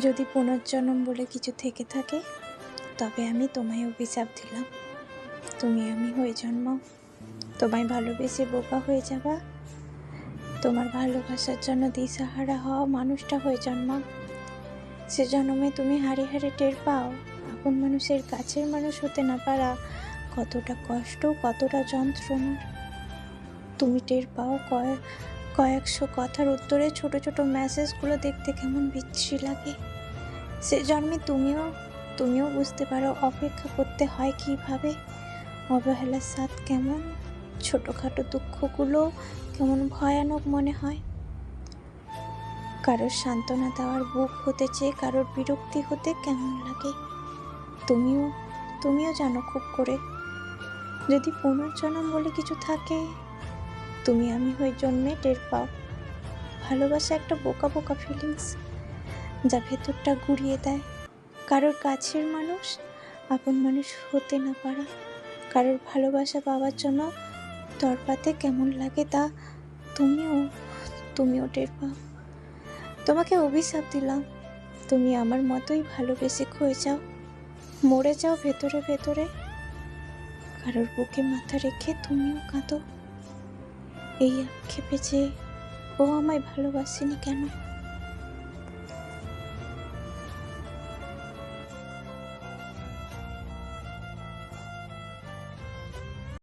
যদি পুনর্জন্ম বলে কিছু থেকে থাকে, তবে আমি তোমায় অভিশাপ দিলাম। তুমি আমি হয়ে জন্মাও। তোমায় ভালোবেসে বোকা হয়ে যাবা। তোমার ভালোবাসার জন্য দিশাহারা হওয়া মানুষটা হয়ে জন্মাও। সে জন্মে তুমি হারে হারে টের পাও। আপন মানুষের কাছের মানুষ হতে না পারা কতটা কষ্ট, কতটা যন্ত্রণার তুমি টের পাও কয়েক কয়েকশো কথার উত্তরে ছোট ছোট মেসেজগুলো দেখতে কেমন বিচ্ছিরি লাগে। সে জন্মে তুমিও তুমিও বুঝতে পারো অপেক্ষা করতে হয় কীভাবে। অবহেলার স্বাদ কেমন, ছোটোখাটো দুঃখগুলো কেমন ভয়ানক মনে হয়। কারোর সান্ত্বনা দেওয়ার বুক হতে চেয়ে কারোর বিরক্তি হতে কেমন লাগে। তুমিও তুমিও জানো খুব করে। যদি পুনর্জন্ম বলে কিছু থাকে তুমি আমি হয়ে জন্মে টের পাও। ভালোবাসা একটা বোকা বোকা ফিলিংস যা ভেতরটা গুড়িয়ে দেয়। কারোর কাছের মানুষ আপন মানুষ হতে না পারা। কারোর ভালোবাসা পাওয়ার জন্য তরপাতে কেমন লাগে তা তুমিও তুমিও টের পাও। তোমাকে অভিশাপ দিলাম। তুমি আমার মতোই ভালোবেসে ক্ষয়ে যাও। মরে যাও ভেতরে ভেতরে। কারোর বুকে মাথা রেখে তুমিও কাঁদো। এই আক্ষেপে যে ও আমায় ভালোবাসেনি কেন?